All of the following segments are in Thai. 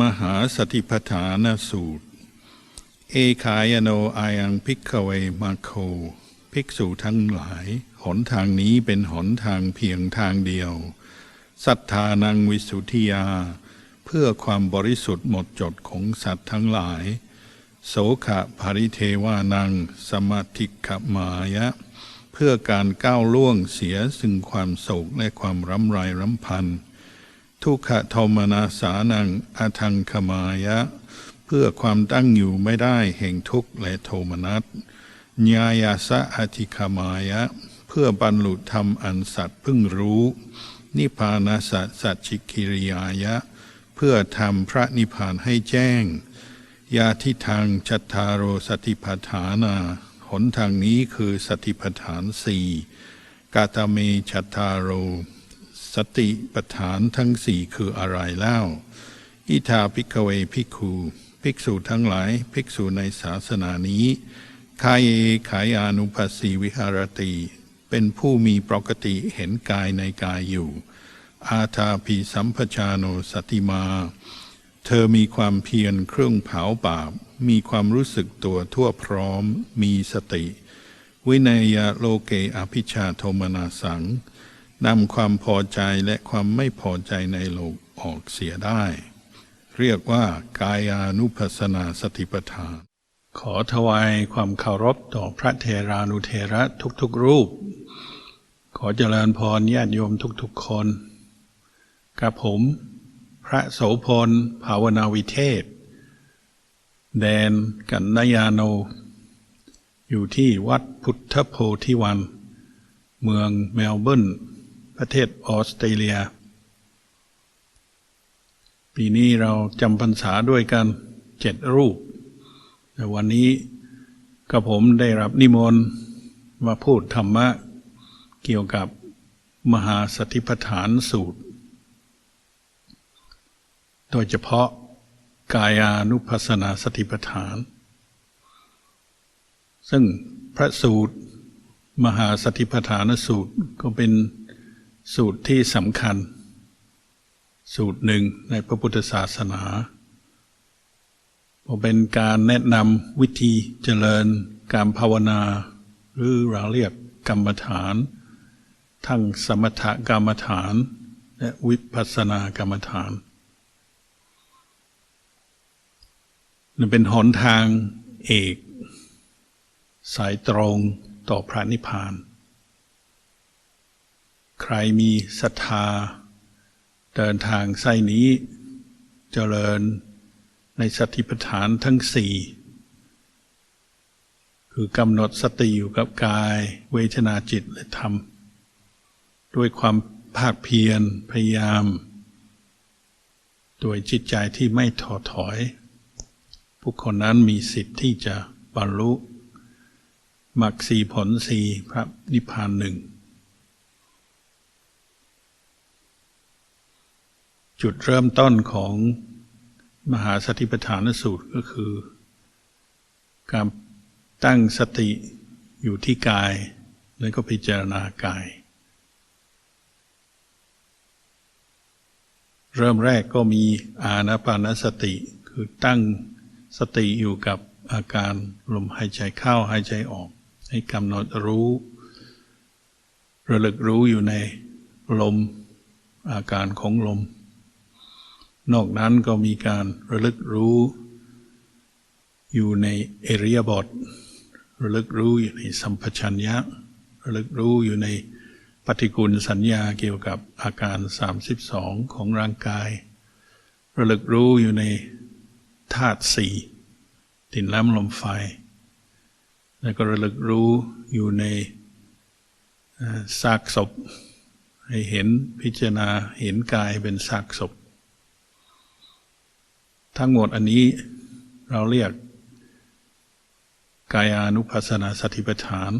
มหาสติปัฏฐานสูตร เอขายโนอายังพิกเวมาโค ภิกษุทั้งหลาย หนทางนี้เป็นหนทางเพียงทางเดียวศรัทธานังวิสุทธิยา เพื่อความบริสุทธิ์หมดจดของสัตว์ทั้งหลาย โสขะภริเทวานัง สมาธิขมายะ เพื่อการก้าวล่วงเสียซึ่งความโศกและความรำไรรำพัน ทุกขโทมนาสานังอาทังขมายะ เพื่อความตั้งอยู่ไม่ได้แห่งทุกข์และโทมนัสญายาสะอธิคมายะ เพื่อบรรลุธรรมอันสัตว์พิ่งรู้ นิพพานาสัจสัจฉิกิริยายะ เพื่อทำพระนิพพานให้แจ้ง ยาทิทางชัตทาโรสติปัฏฐานา หนทางนี้คือสติปัฏฐานสี่กาตาเมชัตทาโร สติปัฏฐานทั้งสี่คืออะไรเล่า อิทาภิกขเวภิกขุภิกษุทั้งหลาย ภิกษุในศาสนานี้คายเอขายานุปัสสีวิหารติ เป็นผู้มีปกติเห็นกายในกายอยู่ อาทาภิสัมปชาโนสติมา เธอมีความเพียรเครื่องเผาบาป มีความรู้สึกตัวทั่วพร้อม มีสติ วินัยโลเกอภิชาโทมนาสัง นำความพอใจและความไม่พอใจในโลกออกเสียได้ เรียกว่ากายานุปัสสนาสติปัฏฐาน ขอถวายความเคารพต่อพระเทรานุเทระทุกๆรูป ขอเจริญพรญาติโยมทุกๆคน กับผม พระโสพล ภาวนาวิเทศ แดนกันนยาโน อยู่ที่วัดพุทธโพธิวัน เมืองเมลเบิร์น ประเทศออสเตรเลีย ปีนี้เราจำพรรษาด้วยกันเจ็ดรูปแต่วันนี้ก็ผมได้รับนิมนต์มาพูดธรรมะเกี่ยวกับมหาสติปัฏฐานสูตร โดยเฉพาะกายานุปัสสนาสติปัฏฐาน ซึ่งพระสูตร มหาสติปัฏฐานสูตรก็เป็น สูตรที่สำคัญ สูตรหนึ่งในพระพุทธศาสนาเพราะเป็นการแนะนำวิธีเจริญการภาวนา หรือเราเรียกกรรมฐาน ทั้งสมถกรรมฐาน และวิปัสสนากรรมฐานนั่นเป็นหนทางเอก สายตรงต่อพระนิพพาน ใครมีศรัทธา เดินทางไส้นี้เจริญในสติปัฏฐานทั้งสี่คือกำหนดสติอยู่กับกาย เวทนาจิตและธรรม ด้วยความภาคเพียรพยายามโดยจิตใจที่ไม่ถอดถอย ผู้คนนั้นมีสิทธิ์ที่จะบรรลุมรรคสีผลสีพระนิพพานหนึ่ง จุดเริ่มต้นของมหาสติปัฏฐานสูตรก็คือ การตั้งสติอยู่ที่กาย แล้วก็พิจารณากาย เริ่มแรกก็มีอานาปานสติ คือตั้งสติอยู่กับอาการลมหายใจเข้าหายใจออก ให้กำหนดรู้ ระลึกรู้อยู่ในลมอาการของลม นอกนั้นก็มีการระลึกรู้ อยู่ในเอริยบทระลึกรู้อยู่ในสัมปชัญญะระลึกรู้อยู่ในปฏิกูลสัญญาเกี่ยวกับอาการ 32 ของร่างกาย ระลึกรู้อยู่ในธาตุสี่ดินน้ำลมไฟ แล้วก็ระลึกรู้อยู่ในซากศพ ให้เห็นพิจารณาเห็นกายเป็นซากศพ ทั้งหมดอันนี้เราเรียกกายานุปัสสนาสติปัฏฐาน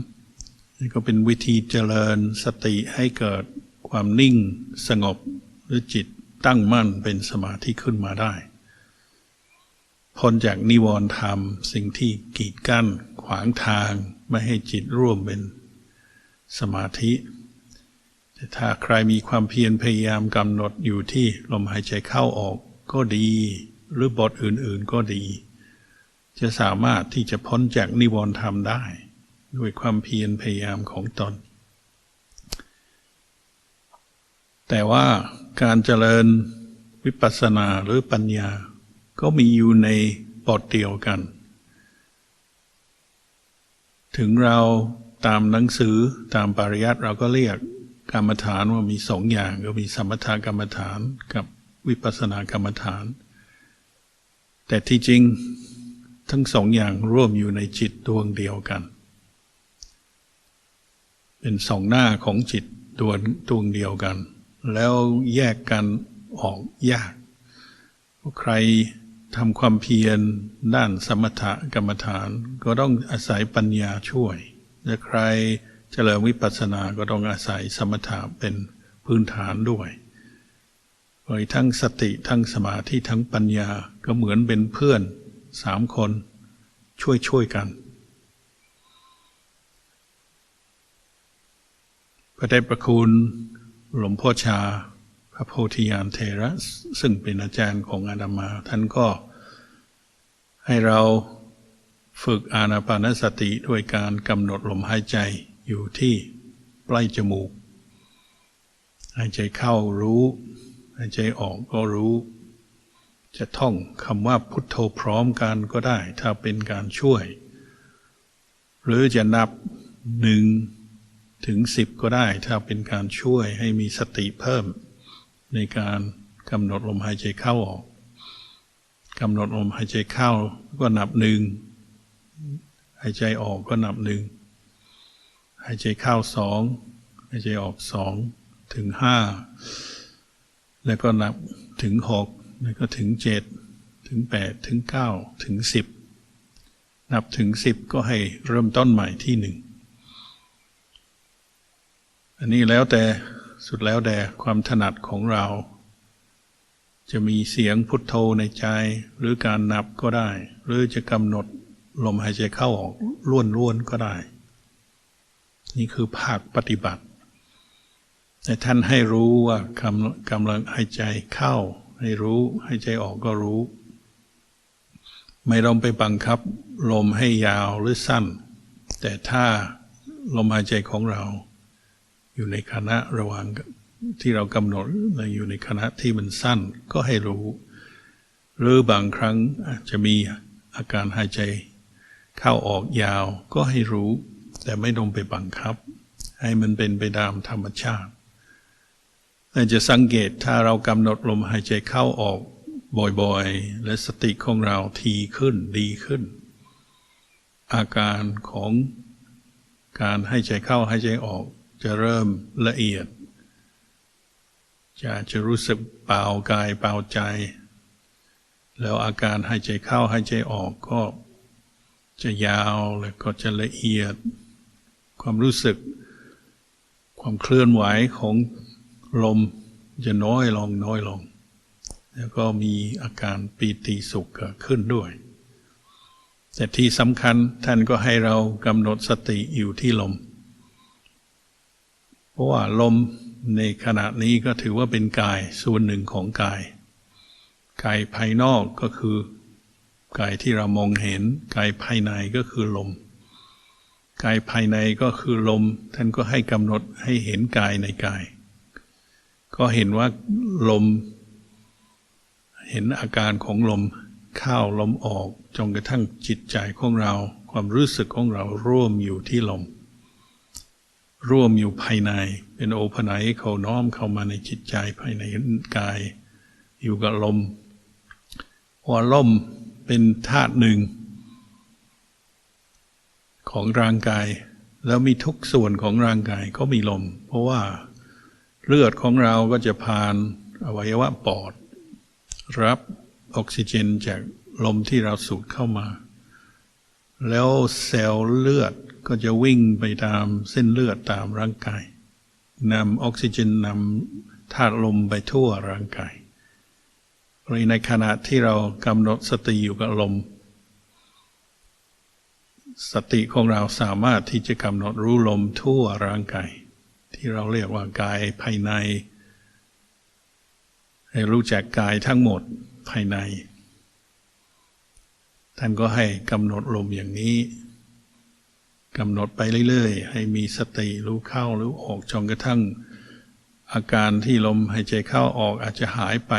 นี่ก็เป็นวิธีเจริญสติให้เกิดความนิ่งสงบหรือจิตตั้งมั่นเป็นสมาธิขึ้นมาได้พ้นจากนิวรณ์ธรรมสิ่งที่กีดกั้นขวางทางไม่ให้จิตร่วมเป็นสมาธิ แต่ถ้าใครมีความเพียรพยายามกำหนดอยู่ที่ลมหายใจเข้าออกก็ดี หรือบทอื่นๆก็ดี จะสามารถที่จะพ้นจากนิวรณ์ธรรมได้ ด้วยความเพียรพยายามของตน แต่ว่าการเจริญวิปัสสนาหรือปัญญา ก็มีอยู่ในบทเดียวกัน ถึงเราตามหนังสือตามปริยัติเราก็เรียกกรรมฐานว่ามีสองอย่างก็มีสมถกรรมฐานกับวิปัสสนากรรมฐาน แต่ที่จริงทั้งสองอย่างร่วมอยู่ในจิตดวงเดียวกัน เป็นสองหน้าของจิตดวงดวงเดียวกัน แล้วแยกกันออกยาก ใครทำความเพียรด้านสมถกรรมฐาน ก็ต้องอาศัยปัญญาช่วยและใครเจริญวิปัสสนาก็ต้องอาศัยสมถะเป็นพื้นฐานด้วย โดยทั้งสติทั้งสมาธิทั้งปัญญาก็เหมือนเป็นเพื่อนสามคน ช่วยช่วยกันพระเดชประคุณหลวงพ่อชา พระโพธิญาณเทระซึ่งเป็นอาจารย์ของอาดามา ท่านก็ให้เราฝึกอานาปานสติด้วยการกำหนดลมหายใจอยู่ที่ปลายจมูก หายใจเข้ารู้ หายใจออกก็รู้ จะท่องคำว่าพุทโธพร้อมกันก็ได้ ถ้าเป็นการช่วย หรือจะนับหนึ่งถึงสิบก็ได้ ถ้าเป็นการช่วยให้มีสติเพิ่ม ในการกำหนดลมหายใจเข้าออกกำหนดลมหายใจเข้าก็นับหนึ่งหายใจออกก็นับหนึ่งหายใจเข้าสองหายใจออกสองถึงห้า แล้วก็นับถึงหกแล้วก็ถึงเจ็ดถึงแปดถึงเก้าถึงสิบนับถึงสิบก็ให้เริ่มต้นใหม่ที่หนึ่งอันนี้แล้วแต่สุดแล้วแต่ความถนัดของเรา จะมีเสียงพุทโธในใจหรือการนับก็ได้ หรือจะกำหนดลมหายใจเข้าออกล้วนล้วนก็ได้ นี่คือภาคปฏิบัติ แต่ท่านให้รู้ว่ากำกำลังหายใจเข้า ให้รู้หายใจออกก็รู้ ไม่ต้องไปบังคับ ลมให้ยาวหรือสั้น แต่ถ้าลมหายใจของเรา อยู่ในขณะระหว่างที่เรากำหนดอยู่ในขณะที่มันสั้นก็ให้รู้ หรือบางครั้งอาจจะมีอาการหายใจ เข้าออกยาวก็ให้รู้ แต่ไม่ต้องไปบังคับ ให้มันเป็นไปตามธรรมชาติ จะสังเกตถ้าเรากำหนดลมหายใจเข้าออกบ่อยๆ และสติของเราทีขึ้นดีขึ้น อาการของการให้ใจเข้าให้ใจออกจะเริ่มละเอียด จะจะรู้สึกเปล่ากายเปล่าใจ แล้วอาการให้ใจเข้าให้ใจออกก็จะยาวแล้วก็จะละเอียด ความรู้สึก ความเคลื่อนไหวของ ลมจะน้อยลงน้อยลง แล้วก็มีอาการปีติสุขเกิดขึ้นด้วย แต่ที่สำคัญท่านก็ให้เรากำหนดสติอยู่ที่ลม เพราะว่าลมในขณะนี้ก็ถือว่าเป็นกายส่วนหนึ่งของกาย กายภายนอกก็คือกายที่เรามองเห็น กายภายในก็คือลม กายภายในก็คือลม ท่านก็ให้กำหนดให้เห็นกายในกาย ก็เห็นว่าลม เห็นอาการของลมเข้าลมออกจนกระทั่งจิตใจของเรา ความรู้สึกของเราร่วมอยู่ที่ลม ร่วมอยู่ภายใน เป็นโอปนัยเขาน้อมเข้ามาในจิตใจภายในกาย อยู่กับลมพอลมเป็นธาตุหนึ่ง ของร่างกาย แล้วมีทุกส่วนของร่างกายก็มีลม เพราะว่า เลือดของเราก็จะผ่านอวัยวะปอด รับออกซิเจนจากลมที่เราสูดเข้ามา แล้วเซลล์เลือดก็จะวิ่งไปตามเส้นเลือดตามร่างกายนำออกซิเจนนำธาตุลมไปทั่วร่างกายในขณะที่เรากำหนดสติอยู่กับลม สติของเราสามารถที่จะกำหนดรู้ลมทั่วร่างกาย ที่เราเรียกว่ากายภายใน ให้รู้จักกายทั้งหมดภายใน ท่านก็ให้กำหนดลมอย่างนี้กำหนดไปเรื่อยๆ ให้มีสติรู้เข้ารู้ออกจนกระทั่ง อาการที่ลมหายใจเข้าออกอาจจะหายไป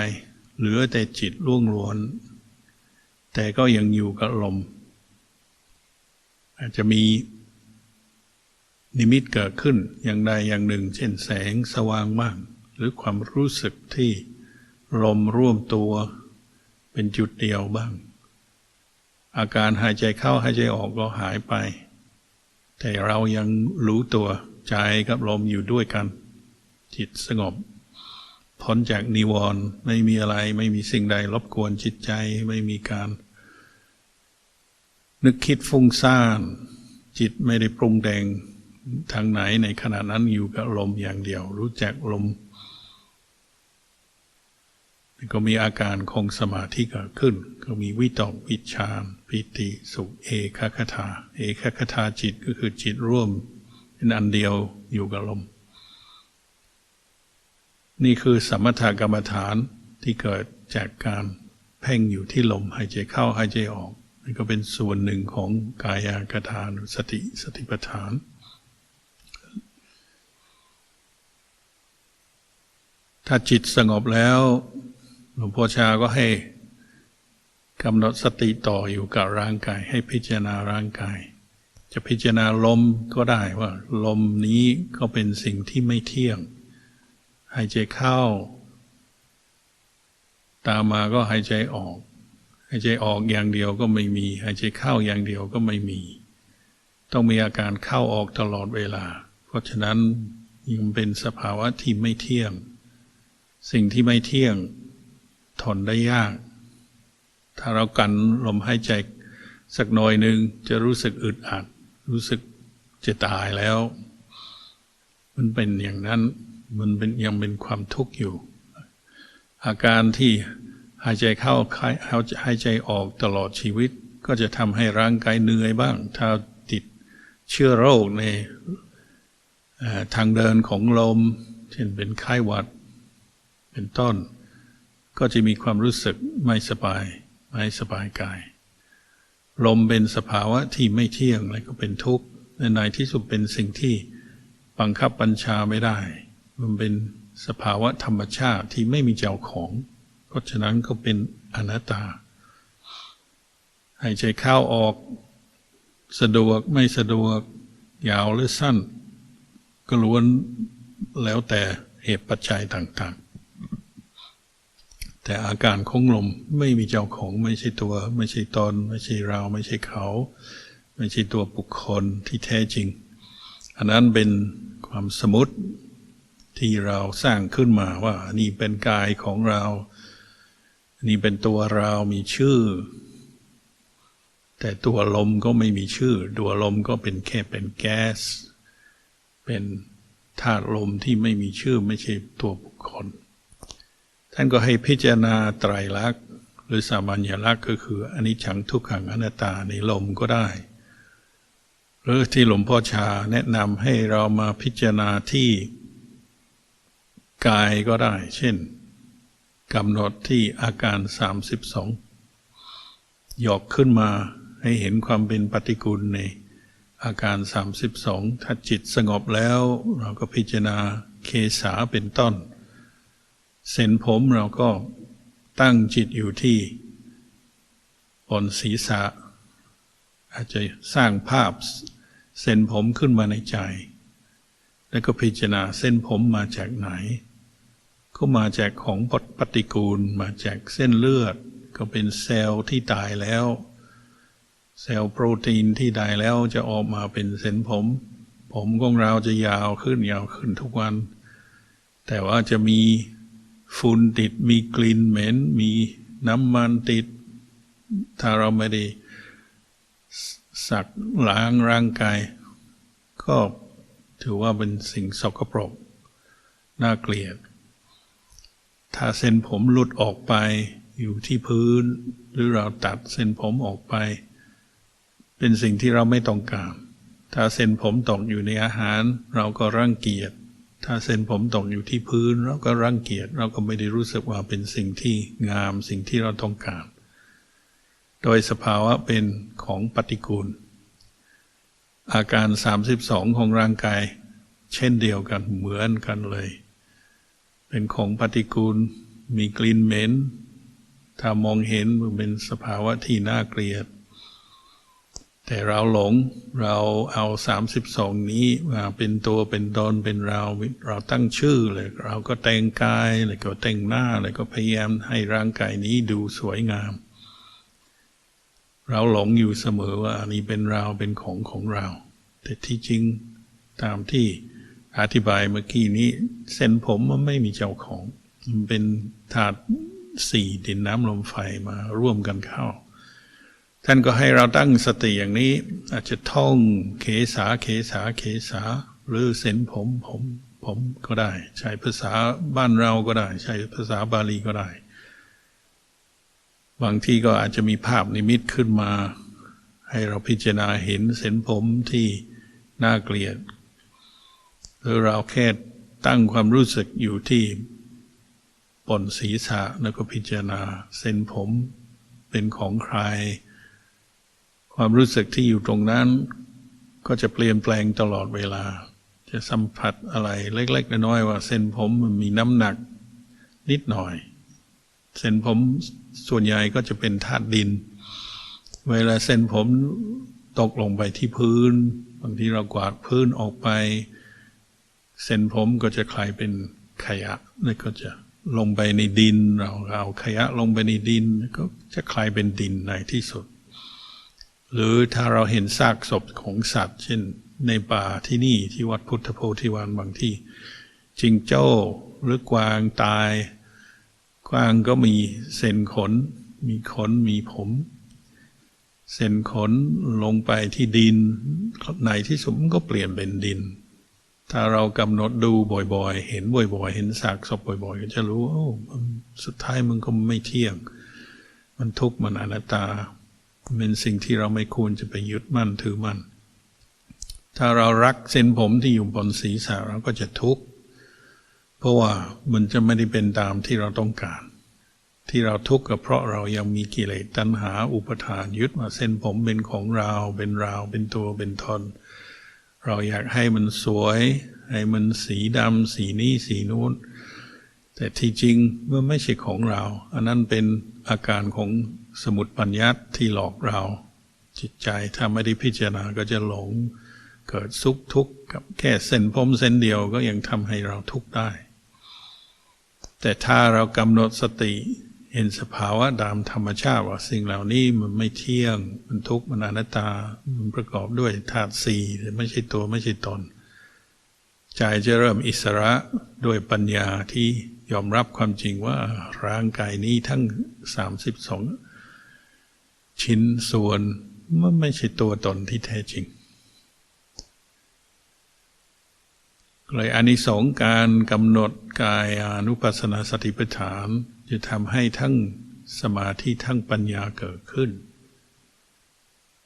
เหลือแต่จิตล่วงล้วน แต่ก็ยังอยู่กับลม อาจจะมี นิมิตเกิดขึ้นอย่างใดอย่างหนึ่ง เช่นแสงสว่างมากหรือความรู้สึกที่ลมร่วมตัว เป็นจุดเดียวบ้าง อาการหายใจเข้าหายใจออกก็หายไป แต่เรายังรู้ตัวใจกับลมอยู่ด้วยกัน จิตสงบพ้นจากนิวรณ์ไม่มีอะไรไม่มีสิ่งใดรบกวนจิตใจไม่มีการ นึกคิดฟุ้งซ่าน จิตไม่ได้ปรุงแต่ง ทางไหนในขณะนั้นอยู่กับลมอย่างเดียว รู้จักลมก็มีอาการคงสมาธิเกิดขึ้น ก็มีวิตกวิชามปิติสุขเอกคถาเอกคถาจิตก็คือจิตร่วมเป็นอันเดียวอยู่กับลม นี่คือสมถกรรมฐานที่เกิดจากการเพ่งอยู่ที่ลมหายใจเข้าหายใจออกนี่ก็เป็นส่วนหนึ่งของกายากทานสติสติปัฏฐาน ถ้าจิตสงบแล้ว หลวงพ่อชาก็ให้กำหนดสติต่ออยู่กับร่างกาย ให้พิจารณาร่างกาย จะพิจารณาลมก็ได้ว่า ลมนี้ก็เป็นสิ่งที่ไม่เที่ยง หายใจเข้า ตามมาก็หายใจออก หายใจออกอย่างเดียวก็ไม่มี หายใจเข้าอย่างเดียวก็ไม่มี ต้องมีอาการเข้าออกตลอดเวลา เพราะฉะนั้นยังเป็นสภาวะที่ไม่เที่ยง สิ่งที่ไม่เที่ยงทนได้ยาก ถ้าเรากันลมหายใจสักหน่อยหนึ่งจะรู้สึกอึดอัด รู้สึกจะตายแล้ว มันเป็นอย่างนั้น มันเป็นยังเป็นความทุกข์อยู่ อาการที่หายใจเข้าหายใจออกตลอดชีวิต ก็จะทำให้ร่างกายเหนื่อยบ้าง ถ้าติดเชื้อโรคในทางเดินของลม เช่นเป็นไข้หวัด เป็นต้น ก็จะมีความรู้สึกไม่สบาย ไม่สบายกาย ลมเป็นสภาวะที่ไม่เที่ยงและก็เป็นทุกข์ในในที่สุดเป็นสิ่งที่บังคับบัญชาไม่ได้ มันเป็นสภาวะธรรมชาติที่ไม่มีเจ้าของ เพราะฉะนั้นก็เป็นอนัตตาหายใจเข้าออก สะดวกไม่สะดวก ยาวหรือสั้น ก็ล้วนแล้วแต่เหตุปัจจัยต่าง แต่อาการของลมไม่มีเจ้าของไม่ใช่ตัว ไม่ใช่ตน ไม่ใช่เรา ไม่ใช่เขา ไม่ใช่ตัวบุคคลที่แท้จริง อันนั้นเป็นความสมมติที่เราสร้างขึ้นมาว่านี่เป็นกายของเรา นี่เป็นตัวเรามีชื่อ แต่ตัวลมก็ไม่มีชื่อ ตัวลมก็เป็นแค่เป็นแก๊ส เป็นธาตุลมที่ไม่มีชื่อไม่ใช่ตัวบุคคล ท่านก็ให้พิจารณาไตรลักษณ์หรือสามัญลักษณ์ก็คืออนิจจังทุกขังอนัตตาในลมก็ได้ หรือที่หลวงพ่อชาแนะนำให้เรามาพิจารณาที่กายก็ได้ เช่นกำหนดที่อาการ 32 หยอกขึ้นมาให้เห็นความเป็นปฏิกูลในอาการ 32 ถ้าจิตสงบแล้ว เราก็พิจารณาเคสาเป็นต้น เส้นผมเราก็ตั้งจิตอยู่ที่บนศีรษะ อาจจะสร้างภาพเส้นผมขึ้นมาในใจ แล้วก็พิจารณาเส้นผมมาจากไหน ก็มาจากของปฏิกูล มาจากเส้นเลือด ก็เป็นเซลล์ที่ตายแล้ว เซลล์โปรตีนที่ตายแล้วจะออกมาเป็นเส้นผม ผมของเราจะยาวขึ้นยาวขึ้นทุกวัน แต่ว่าจะมี ฝุ่นติดมีกลิ่นเหม็น มีน้ำมันติด ถ้าเราไม่ได้สักล้างร่างกาย ก็ถือว่าเป็นสิ่งสกปรก น่าเกลียด ถ้าเส้นผมหลุดออกไปอยู่ที่พื้น หรือเราตัดเส้นผมออกไป เป็นสิ่งที่เราไม่ต้องการ ถ้าเส้นผมตกอยู่ในอาหาร เราก็รังเกียจ ถ้าเส้นผมตกอยู่ที่พื้นเราก็รังเกียจเราก็ไม่ได้รู้สึกว่าเป็นสิ่งที่งามสิ่งที่เราต้องการ โดยสภาวะเป็นของปฏิกูล อาการ 32 ของร่างกาย เช่นเดียวกันเหมือนกันเลย เป็นของปฏิกูลมีกลิ่นเหม็นถ้ามองเห็นมันเป็นสภาวะที่น่าเกลียด แต่เราหลงเราเอา32นี้มาเป็นตัวเป็นตนเป็นเรา เราตั้งชื่อเลยเราก็แต่งกายเลยก็แต่งหน้าเลยก็พยายามให้ร่างกายนี้ดูสวยงาม เราหลงอยู่เสมอว่าอันนี้เป็นเราเป็นของของเรา แต่ที่จริงตามที่อธิบายเมื่อกี้นี้ เส้นผมมันไม่มีเจ้าของ มันเป็นธาตุสี่ดินน้ำลมไฟมาร่วมกันเข้า ท่านก็ให้เราตั้งสติอย่างนี้ อาจจะท่องเขสาเขสาเขสา หรือเส้นผมผมผมก็ได้ ใช้ภาษาบ้านเราก็ได้ ใช้ภาษาบาลีก็ได้ บางที่ก็อาจจะมีภาพนิมิตขึ้นมา ให้เราพิจารณาเห็นเส้นผมที่น่าเกลียดหรือเราแค่ตั้งความรู้สึกอยู่ที่ปนศีรษะแล้วก็พิจารณาเส้นผมเป็นของใคร ความรู้สึกที่อยู่ตรงนั้น ก็จะเปลี่ยนแปลงตลอดเวลา จะสัมผัสอะไรเล็ก ๆ น้อยๆว่า เส้นผมมันมีน้ำหนัก นิดหน่อย เส้นผมส่วนใหญ่ก็จะเป็นธาตุดิน เวลาเส้นผมตกลงไปที่พื้น บางทีเรากวาดพื้นออกไป เส้นผมก็จะคลายเป็นขยะแล้วก็จะลงไปในดิน เราเอาขยะลงไปในดินก็จะคลายเป็นดินในที่สุด หรือถ้าเราเห็นซากศพของสัตว์ เช่นในป่าที่นี่ที่วัดพุทธโพธิวันบางที่จิงโจ้หรือกวางตาย กวางก็มีเส้นขน มีขนมีผม เส้นขนลงไปที่ดินในที่สุดมันก็เปลี่ยนเป็นดิน ถ้าเรากำหนดดูบ่อยๆ เห็นบ่อยๆ เห็นซากศพบ่อยๆ ก็จะรู้โอ้สุดท้ายมันก็ไม่เที่ยง มันทุกข์มันอนัตตา เป็นสิ่งที่เราไม่ควรจะไปยึดมั่นถือมั่น ถ้าเรารักเส้นผมที่อยู่บนศีรษะเราก็จะทุกข์ เพราะว่ามันจะไม่ได้เป็นตามที่เราต้องการ ที่เราทุกข์ก็เพราะเรายังมีกิเลสตัณหาอุปทานยึดว่าเส้นผมเป็นของเรา เป็นเราเป็นตัว เป็นตนเราอยากให้มันสวย ให้มันสีดำสีนี้สีนู้น แต่ที่จริงมันไม่ใช่ของเรา อันนั้นเป็นอาการของ สมุดปัญญัตที่หลอกเรา จิตใจถ้าไม่ได้พิจารณาก็จะหลง เกิดสุขทุกข์กับแค่เส้นผมเส้นเดียวก็ยังทำให้เราทุกข์ได้ แต่ถ้าเรากำหนดสติเห็นสภาวะตามธรรมชาติว่าสิ่งเหล่านี้มันไม่เที่ยง มันทุกข์มันอนัตตา มันประกอบด้วยธาตุสี่ไม่ใช่ตัวไม่ใช่ตนใจจะเริ่มอิสระด้วยปัญญาที่ยอมรับความจริงว่าร่างกายนี้ทั้งสามสิบสอง ชิ้นส่วนมันไม่ใช่ตัวตนที่แท้จริงเลยอานิสงส์การกำหนดกายอนุปัสสนาสติปัฏฐานจะทำให้ทั้งสมาธิทั้งปัญญาเกิดขึ้น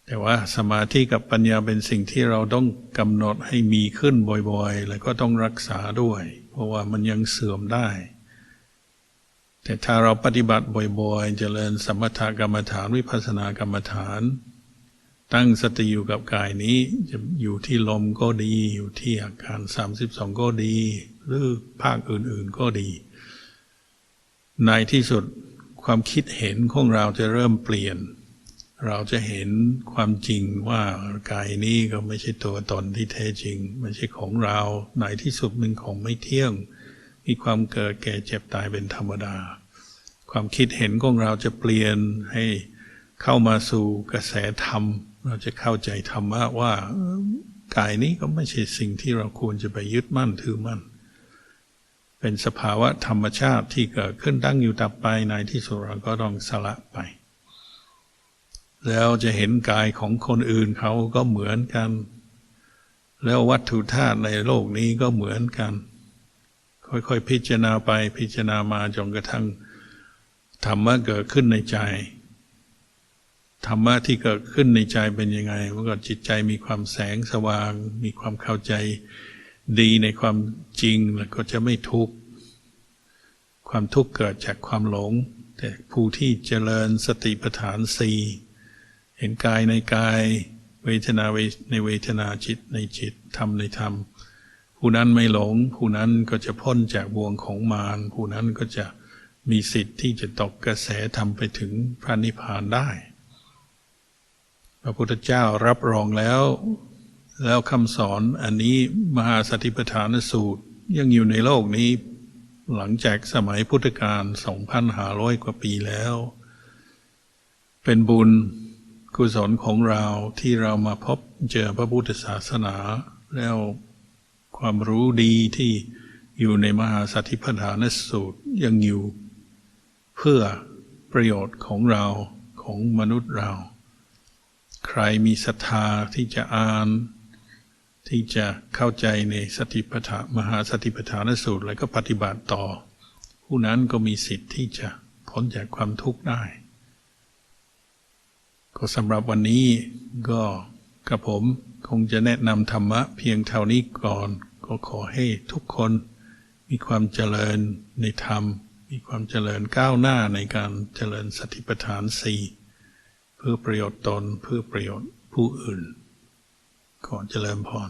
แต่ว่าสมาธิกับปัญญาเป็นสิ่งที่เราต้องกำหนดให้มีขึ้นบ่อยๆ แล้วก็ต้องรักษาด้วย เพราะว่ามันยังเสื่อมได้ แต่ถ้าเราปฏิบัติบ่อยๆ เจริญสมถกรรมฐานวิปัสสนากรรมฐาน ตั้งสติอยู่กับกายนี้จะอยู่ที่ลมก็ดี อยู่ที่อาการสามสิบสองก็ดี หรือภาคอื่นๆก็ดี ในที่สุดความคิดเห็นของเราจะเริ่มเปลี่ยน เราจะเห็นความจริงว่ากายนี้ก็ไม่ใช่ตัวตนที่แท้จริง ไม่ใช่ของเราในที่สุดมันของไม่เที่ยง มีความเกิดแก่เจ็บตายเป็นธรรมดา ความคิดเห็นของเราจะเปลี่ยนให้เข้ามาสู่กระแสธรรม เราจะเข้าใจธรรมะว่ากายนี้ก็ไม่ใช่สิ่งที่เราควรจะไปยึดมั่นถือมั่น เป็นสภาวะธรรมชาติที่เกิดขึ้นตั้งอยู่ดับไปในที่สุดเราก็ต้องสละไป แล้วจะเห็นกายของคนอื่นเขาก็เหมือนกัน แล้ววัตถุธาตุในโลกนี้ก็เหมือนกัน ค่อยๆพิจารณาไปพิจารณามาจนกระทั่ง ธรรมะเกิดขึ้นในใจธรรมะที่เกิดขึ้นในใจเป็นยังไงเมื่อก่อนจิตใจมีความแสงสว่าง มีความเข้าใจดีในความจริงแล้วก็จะไม่ทุกข์ความทุกข์เกิดจากความหลง แต่ผู้ที่เจริญสติปัฏฐานสี่เห็นกายในกาย เวทนาในเวทนาจิตในจิตธรรมในธรรม ผู้นั้นไม่หลง ผู้นั้นก็จะพ้นจากบ่วงของมารผู้นั้นก็จะ มีสิทธิ์ที่จะตกกระแสธรรมไปถึงพระนิพพานได้ พระพุทธเจ้ารับรองแล้ว แล้วคำสอนอันนี้มหาสติปัฏฐานสูตรยังอยู่ในโลกนี้ หลังจากสมัยพุทธกาล2,500 กว่าปีแล้ว เป็นบุญกุศลของเราที่เรามาพบเจอพระพุทธศาสนา แล้วความรู้ดีที่อยู่ในมหาสติปัฏฐานสูตรยังอยู่ เพื่อประโยชน์ของเราของมนุษย์เรา ใครมีศรัทธาที่จะอ่าน ที่จะเข้าใจในสติปัฏฐานมหาสติปัฏฐานสูตร แล้วก็ปฏิบัติต่อ ผู้นั้นก็มีสิทธิ์ที่จะพ้นจากความทุกข์ได้ ก็สำหรับวันนี้ก็กระผมคงจะแนะนำธรรมะเพียงเท่านี้ก่อน ก็ขอให้ทุกคนมีความเจริญในธรรม มีความเจริญก้าวหน้าในการเจริญสติปัฏฐานสี่เพื่อประโยชน์ตนเพื่อประโยชน์ผู้อื่น ขอเจริญพร